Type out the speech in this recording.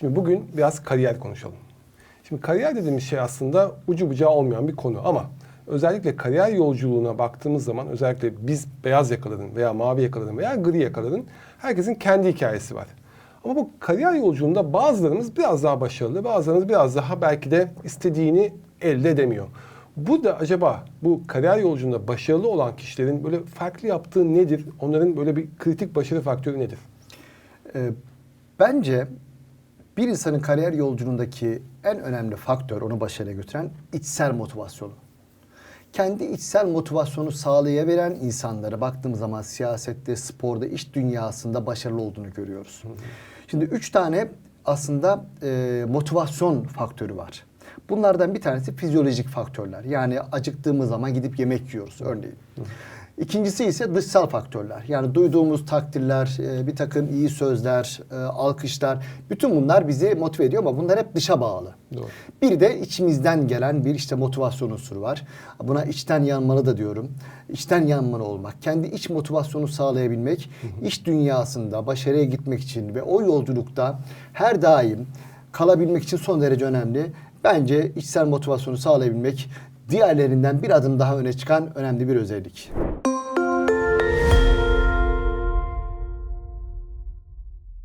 Şimdi bugün biraz kariyer konuşalım. Şimdi kariyer dediğimiz şey aslında ucu bucağı olmayan bir konu ama özellikle kariyer yolculuğuna baktığımız zaman özellikle biz beyaz yakaların veya mavi yakaların veya gri yakaların herkesin kendi hikayesi var. Ama bu kariyer yolculuğunda bazılarımız biraz daha başarılı, bazılarımız biraz daha belki de istediğini elde edemiyor. Burada acaba bu kariyer yolculuğunda başarılı olan kişilerin böyle farklı yaptığı nedir? Onların böyle bir kritik başarı faktörü nedir? Ee, bence bir insanın kariyer yolculuğundaki en önemli faktör onu başarıya götüren içsel motivasyonu. Kendi içsel motivasyonu sağlayabilen insanlara baktığımız zaman siyasette, sporda, iş dünyasında başarılı olduğunu görüyoruz. Şimdi üç tane aslında e, motivasyon faktörü var. Bunlardan bir tanesi fizyolojik faktörler. Yani acıktığımız zaman gidip yemek yiyoruz örneğin. İkincisi ise dışsal faktörler. Yani duyduğumuz takdirler, e, bir takım iyi sözler, e, alkışlar. Bütün bunlar bizi motive ediyor ama bunlar hep dışa bağlı. Doğru. Bir de içimizden gelen bir işte motivasyon unsuru var. Buna içten yanmalı da diyorum. İçten yanmalı olmak, kendi iç motivasyonu sağlayabilmek, iş dünyasında başarıya gitmek için ve o yolculukta her daim kalabilmek için son derece önemli. Bence içsel motivasyonu sağlayabilmek diğerlerinden bir adım daha öne çıkan önemli bir özellik.